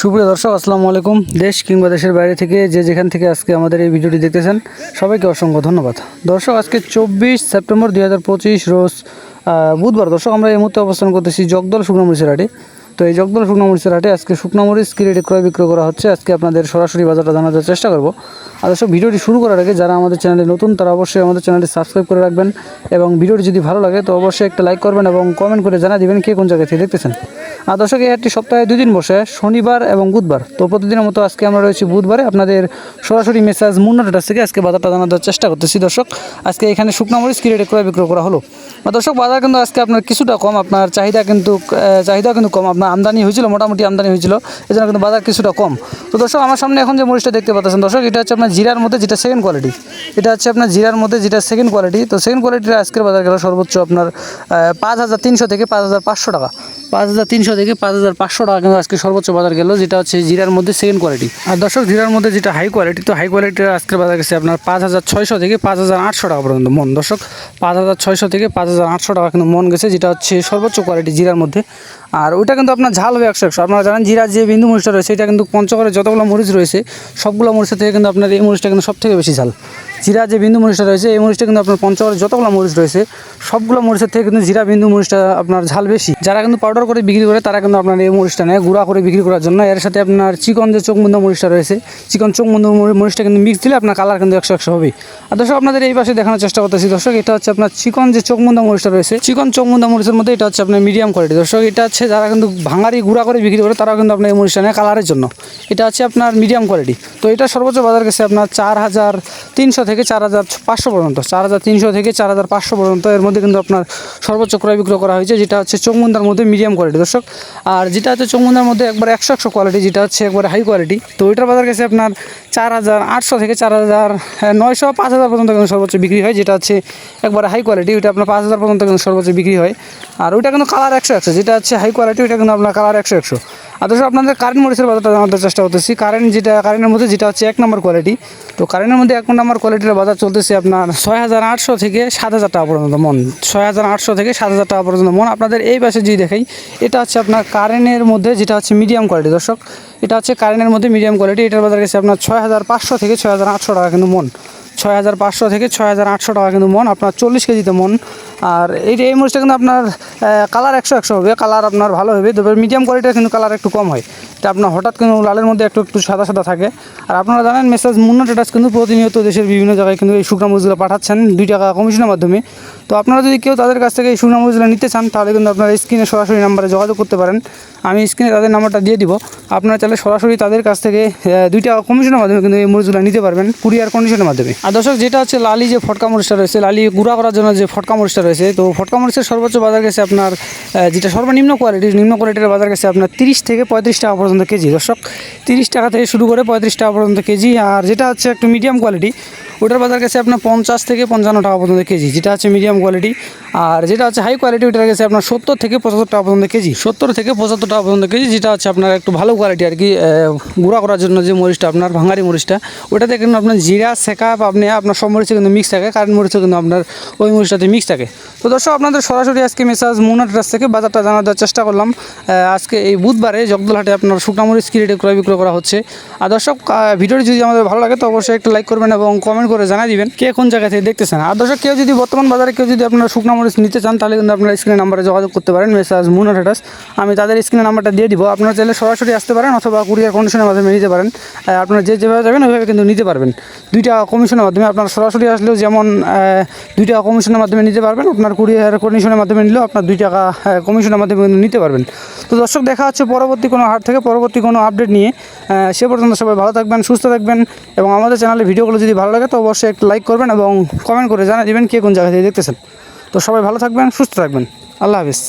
সুপ্রিয় দর্শক, আসসালামু আলাইকুম। দেশ কিংবা দেশের বাইরে থেকে যে যেখান থেকে আজকে আমাদের এই ভিডিওটি দেখতেছেন, সবাইকে অসংখ্য ধন্যবাদ। দর্শক, আজকে চব্বিশ সেপ্টেম্বর দুই হাজার পঁচিশ রোজ বুধবার। দর্শক, আমরা এই মুহূর্তে অবস্থান করতেছি জগদল শুকনো মরিচের হাটে। তো এই জগদল শুকনো মরিচের হাটে আজকে শুকনো মরিচ কি রেটে ক্রয় বিক্রয় করা হচ্ছে, আজকে আপনাদের সরাসরি বাজারটা জানার চেষ্টা করব। আর দর্শক, ভিডিওটি শুরু করার আগে যারা আমাদের চ্যানেলে নতুন, তারা অবশ্যই আমাদের চ্যানেলটি সাবস্ক্রাইব করে রাখবেন এবং ভিডিওটি যদি ভালো লাগে, তো অবশ্যই একটা লাইক করবেন এবং কমেন্ট করে জানা দিবেন কে কোন জায়গা থেকে দেখতেছেন। দর্শক, এই হাটটি সপ্তাহে দুই দিন বসে, শনিবার এবং বুধবার। তো প্রতিদিনের মতো আজকে আমরা রয়েছি বুধবারে। আপনাদের সরাসরি মেসাজ মুন্না ডেটার থেকে আজকে বাজারটা জানার চেষ্টা করতেছি। দর্শক, আজকে এখানে শুকনো মরিচ কি রেটে ক্রয় বিক্রয় করা হলো? দর্শক, বাজার কিন্তু আজকে আপনার কিছুটা কম, আপনার চাহিদা কিন্তু চাহিদা কিন্তু কম। আপনার আমদানি হয়েছিল, মোটামুটি আমদানি হয়েছিল এই জন্য কিন্তু বাজার কিছুটা কম। তো দর্শক, আমার সামনে এখন যে মরিচটা দেখতে পাচ্ছেন, দর্শক, এটা হচ্ছে আপনার জিরার মধ্যে যেটা সেকেন্ড কোয়ালিটি এটা হচ্ছে আপনার জিরার মধ্যে যেটা সেকেন্ড কোয়ালিটি তো সেকেন্ড কোয়ালিটির আজকের বাজার গেল সর্বোচ্চ আপনার পাঁচ হাজার তিনশো থেকে পাঁচ হাজার পাঁচশো টাকা। পাঁচ হাজার তিনশো থেকে পাঁচ হাজার পাঁচশো টাকা কিন্তু আজকে সর্বোচ্চ বাজার গেল, যেটা হচ্ছে জিরার মধ্যে সেকেন্ড কোয়ালিটি আর দর্শক, জিরার মধ্যে যেটা হাই কোয়ালিটি তো হাই কোয়ালিটির আজকের বাজার গেছে আপনার পাঁচ হাজার ছয়শো থেকে পাঁচ হাজার আটশো টাকা পর্যন্ত মন। দর্শক, পাঁচ হাজার ছয়শো থেকে পাঁচ হাজার আটশো টাকা কিন্তু মন গেছে, যেটা হচ্ছে সর্বোচ্চ কোয়ালিটি জিরার মধ্যে। আর ওইটা কিন্তু আপনার ঝাল হবে একশো একশো। আপনারা জানেন জিরার যে বিন্দু মরিচটা রয়েছে এটা কিন্তু পঞ্চগড়ের যতগুলো মরিচ রয়েছে, সবগুলো মরিচের থেকে কিন্তু আপনার এই মরিচটা কিন্তু সব থেকে বেশি ঝাল। জিরা যে বিন্দু মরিচটা রয়েছে, এই মরিচটা কিন্তু আপনার পঞ্চগড়ের যতগুলো মরিচ রয়েছে, সবগুলো মরিচের থেকে কিন্তু জিরা বিন্দু মরিচটা আপনার ঝাল বেশি। যারা কিন্তু পাউডার করে বিক্রি করে, তারা কিন্তু আপনার এই মরিচটা নেয়, গুঁড়া করে বিক্রি করার জন্য। এর সাথে আপনার চিকন যে চোখমুন্দা মরিচটা রয়েছে, চিকন চোখমুন্দা মরিচটা কিন্তু মিক্স দিলে আপনার কালার কিন্তু একশো একশো হবে আর দর্শক, আপনাদের এই পাশে দেখানোর চেষ্টা করতেছি, দর্শক, এটা হচ্ছে আপনার চিকন যে চোখমুন্দা মরিচটা রয়েছে, চিকন চোখমুন্দা মরিচের মধ্যে এটা হচ্ছে আপনার মিডিয়াম কোয়ালিটি দর্শক, এটা হচ্ছে যারা কিন্তু ভাঙারি গুঁড়া করে বিক্রি করে, তারাও কিন্তু আপনার এই মরিচটা কালারের জন্য। এটা হচ্ছে আপনার মিডিয়াম কোয়ালিটি তো এটা সর্বোচ্চ বাজার গেছে আপনার চার হাজার তিনশো থেকে চার হাজার পাঁচশো পর্যন্ত, চার হাজার তিনশো থেকে চার হাজার পাঁচশো পর্যন্ত এর মধ্যে কিন্তু আপনার সর্বোচ্চ ক্রয় বিক্রয় করা হয়েছে, যেটা হচ্ছে চৌমুন্দার মধ্যে মিডিয়াম কোয়ালিটি দর্শক, আর যেটা হচ্ছে চৌমুন্দার মধ্যে একবার একশো একশো কোয়ালিটি যেটা হচ্ছে একবার হাই কোয়ালিটি তো ওইটার বাজার গেছে আপনার চার হাজার আটশো থেকে চার হাজার নয়শো পাঁচ হাজার পর্যন্ত কিন্তু সর্বোচ্চ বিক্রি হয়, যেটা হচ্ছে একবার হাই কোয়ালিটি ওইটা আপনার পাঁচ হাজার পর্যন্ত কিন্তু সর্বোচ্চ বিক্রি হয়। আর ওইটা কিন্তু কালার একশো একশো, যেটা হচ্ছে হাই কোয়ালিটি ওইটা কিন্তু আপনার কালার একশো একশো। আর দর্শক আপনাদের কারেন্ট মরিচের বাজারটা জানাতে চেষ্টা করতেছি। কারেন্ট যেটা কারেন্টের মধ্যে যেটা হচ্ছে এক নম্বর কোয়ালিটি তো কারেন্টের মধ্যে এক নম্বর কোয়ালিটির বাজার চলতেছে আপনার ছয় হাজার আটশো থেকে সাত হাজার টাকা পর্যন্ত মন। ছয় হাজার আটশো থেকে সাত হাজার টাকা পর্যন্ত মন। আপনাদের এই পাশে যদি দেখাই, এটা হচ্ছে আপনার কারেন্টের মধ্যে যেটা হচ্ছে মিডিয়াম কোয়ালিটি দর্শক। এটা হচ্ছে কারেন্টের মধ্যে মিডিয়াম কোয়ালিটি এটার বাজার গেছে আপনার ছয় হাজার পাঁচশো থেকে ছয় হাজার আটশো টাকা কিন্তু মন। ছয় হাজার পাঁচশো থেকে ছয় হাজার আটশো টাকা কিন্তু মন। আপনার চল্লিশ কেজিতে মন। আর এই এই মরিচটা কিন্তু আপনার কালার একশো একশো হবে। কালার আপনার ভালো হবে, তবে মিডিয়াম কোয়ালিটির কিন্তু কালার একটু কম হয়। এটা আপনার হঠাৎ কিন্তু লালের মধ্যে একটু একটু সাদা সাদা থাকে। আর আপনারা জানেন মেসেজ মুন্না টেটাস কিন্তু প্রতিনিয়ত দেশের বিভিন্ন জায়গায় কিন্তু এই শুকনা মরিচগুলো পাঠাচ্ছেন দুই টাকা কমিশনের মাধ্যমে। তো আপনারা যদি কেউ তাদের কাছ থেকে এই শুকনা মরিচগুলো নিতে চান, তাহলে কিন্তু আপনারা স্ক্রিনে সরাসরি নাম্বারে যোগাযোগ করতে পারেন। আমি স্ক্রিনে তাদের নাম্বারটা দিয়ে দিব। আপনারা চাইলে সরাসরি তাদের কাছ থেকে দুই টাকা কমিশনের মাধ্যমে কিন্তু এই মরিচগুলো নিতে পারবেন কুরিয়ার কন্ডিশনের মাধ্যমে। আর দর্শক, যেটা হচ্ছে লালি যে ফটকা মরিচটা রয়েছে, লালি গুঁড়া করার জন্য যে ফটকা মরিচটা রয়েছে। তো ফটকা মরিচের সর্বোচ্চ বাজার গেছে আপনার যেটা সর্বনিম্ন কোয়ালিটির নিম্ন কোয়ালিটির বাজার গেছে আপনার তিরিশ থেকে পঁয়ত্রিশ টাকা পর্যন্ত কেজি। দর্শক, তিরিশ টাকা থেকে শুরু করে পঁয়ত্রিশ টাকা পর্যন্ত কেজি। আর যেটা হচ্ছে একটু মিডিয়াম কোয়ালিটি ওটার বাজার গেছে আপনার পঞ্চাশ থেকে পঞ্চান্ন টাকা পর্যন্ত কেজি, যেটা হচ্ছে মিডিয়াম কোয়ালিটি আর যেটা হচ্ছে হাই কোয়ালিটি ওটার গেছে আপনার সত্তর থেকে পঁচাত্তর টাকা পর্যন্ত কেজি, সত্তর থেকে পঁচাত্তর টাকা পর্যন্ত কেজি, যেটা হচ্ছে আপনার একটু ভালো কোয়ালিটি আর কি গুঁড়া করার জন্য যে মরিচটা, আপনার ভাঙারি মরিচটা ওটাতে কিন্তু আপনার জিরা শেখা আপনি আপনার সব মরিচে কিন্তু মিক্স থাকে কারেন্ট মরিচে কিন্তু আপনার ওই মরিচটাতে মিক্স থাকে। তো দর্শক, আপনাদের সরাসরি আজকে মেসাজ মুনার কাছ থেকে বাজারটা জানার দেওয়ার চেষ্টা করলাম। আজকে এই বুধবারে জগদলহাটে আপনার শুকনা মরিচ কি রেটে ক্রয় বিক্রয় করা হচ্ছে। আর দর্শক ভিডিওটি যদি আমাদের ভালো লাগে, তো অবশ্যই একটা লাইক করবেন এবং কমেন্ট করে জানাই দিবেন কে কোন জায়গা থেকে দেখতেছেন। আর দর্শক, কেউ যদি বর্তমান বাজারে কেউ যদি আপনার শুকনা মরিচ নিতে চান, তাহলে কিন্তু আপনার স্ক্রিনে নাম্বারে যোগাযোগ করতে পারেন। মেসাজ মুনার হেটাস আমি তাদের স্ক্রিনে নাম্বারটা দিয়ে দিব। আপনারা চাইলে সরাসরি আসতে পারেন অথবা কুরিয়ার কন্ডিশনের মাধ্যমে নিতে পারেন। আপনারা যে যেভাবে যাবেন, ওইভাবে কিন্তু নিতে পারবেন। দুইটা কমিশনের মাধ্যমে আপনারা সরাসরি আসলেও যেমন দুইটা কমিশনের মাধ্যমে নিতে পারবেন। আপনার কুরিয়ার কন্ডিশনের মাধ্যমে নিলেও আপনার দুই টাকা কমিশনের মাধ্যমে কিন্তু নিতে পারবেন। তো দর্শক, দেখা হচ্ছে পরবর্তী কোনো হাট থেকে, পরবর্তী কোনো আপডেট নিয়ে। সে পর্যন্ত সবাই ভালো থাকবেন, সুস্থ থাকবেন এবং আমাদের চ্যানেলে ভিডিওগুলো যদি ভালো লাগে, তো অবশ্যই একটু লাইক করবেন এবং কমেন্ট করে জানিয়ে দেবেন কে কোন জায়গা থেকে দেখতেছেন। তো সবাই ভালো থাকবেন, সুস্থ থাকবেন। আল্লাহ হাফিজ।